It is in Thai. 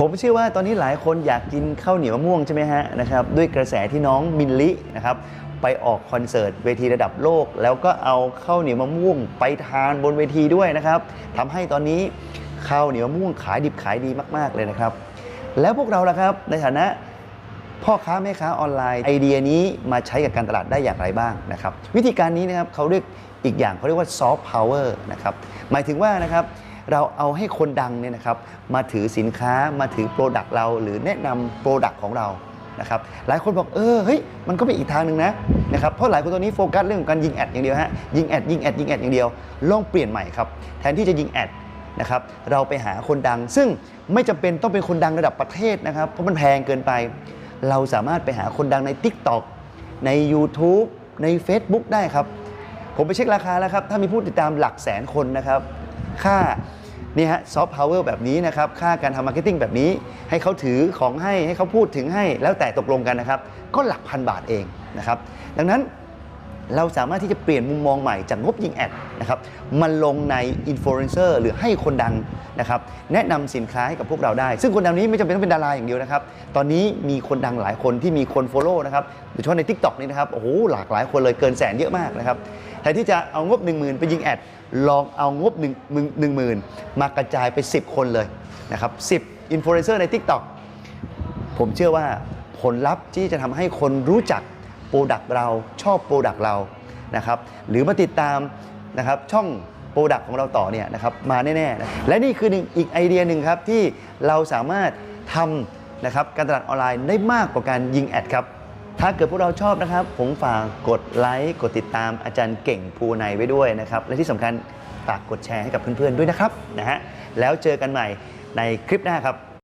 ผมเชื่อว่าตอนนี้หลายคนอยากกินข้าวเหนียวมะม่วงใช่ไหมฮะนะครับด้วยกระแสที่น้องมินลินะครับไปออกคอนเสิร์ตเวทีระดับโลก แล้วก็เอาข้าวเหนียวมะม่วงไปทานบนเวทีด้วยนะครับทำให้ตอนนี้ข้าวเหนียวมะม่วงขายดิบขายดีมาก ๆเลยนะครับ แล้วพวกเราล่ะครับในฐานะพ่อค้าแม่ค้าออนไลน์ไอเดียนี้มาใช้กับการตลาดได้อย่างไรบ้างนะครับ วิธีการนี้นะครับเขาเรียกอีกอย่างเขาเรียกว่าซอฟต์พาวเวอร์นะครับหมายถึงว่านะครับ เราเอาให้คนดังเนี่ยนะครับมาถือสินค้ามาถือโปรดักต์เรา หรือแนะนำโปรดักต์ของเรานะครับหลายคนบอกเออเฮ้ยมันก็เป็นอีกทางหนึ่งนะนะครับเพราะหลายคนตัวนี้โฟกัสเรื่องของการยิงแอดอย่างเดียวฮะยิงแอดยิงแอดยิงแอดอย่างเดียวลองเปลี่ยนใหม่ครับแทนที่จะยิงแอดนะครับเราไปหาคนดัง ซึ่งไม่จำเป็นต้องเป็นคนดังระดับประเทศนะครับเพราะมันแพงเกินไป เราสามารถไปหาคนดังใน TikTok ใน YouTube ใน Facebook ได้ครับ ผมไปเช็คราคาแล้วครับ ถ้ามีผู้ติดตามหลักแสนคนนะครับ ค่า นี่ฮะซอฟต์พาวเวอร์แบบนี้นะครับค่าการทำมาร์เก็ตติ้งแบบนี้ ให้เขาถือของให้ให้เขาพูดถึงให้แล้วแต่ตกลงกันนะครับ ก็หลักพันบาทเองนะครับดังนั้นเราสามารถที่จะเปลี่ยนมุมมองใหม่จากงบยิงแอดนะครับมันลงในอินฟลูเอนเซอร์หรือให้คนดังนะครับแนะนำสินค้าให้กับพวกเราได้ ซึ่งคนดังนี้ไม่จำเป็นต้องเป็นดาราอย่างเดียวนะครับ ตอนนี้มีคนดังหลายคนที่มีคนโฟโล่นะครับโดยเฉพาะใน Tik t o อกนี่นะครับโอ้โหหลากหลายคนเลยเกินแสนเยอะมากนะครับ ทนที่จะเอางบ 1 0,000 ไปยิงแอด ลองเอางบ1 1 0 0 0มากระจายไป 10 คนเลยนะครับ10อินฟลูเอนเซอร์ใน Tik t o อกผมเชื่อว่าผลลัพธ์ที่จะทำให้คนรู้จักโปรดักต์เราชอบโปรดักต์เรานะครับหรือมาติดตามนะครับช่องโปรดักต์ของเราต่อเนี่ยนะครับมาแน่ๆนะและนี่คือหนึ่งอีกไอเดียหนึ่งครับที่เราสามารถทำนะครับการตลาดออนไลน์ได้มากกว่าการยิงแอดครับ ถ้าเกิดพวกเราชอบนะครับ ผมฝากกดไลค์ กดติดตามอาจารย์เก่งภูในไว้ด้วยนะครับ และที่สำคัญฝากกดแชร์ให้กับเพื่อนๆด้วยนะครับนะฮะแล้วเจอกันใหม่ในคลิปหน้าครับ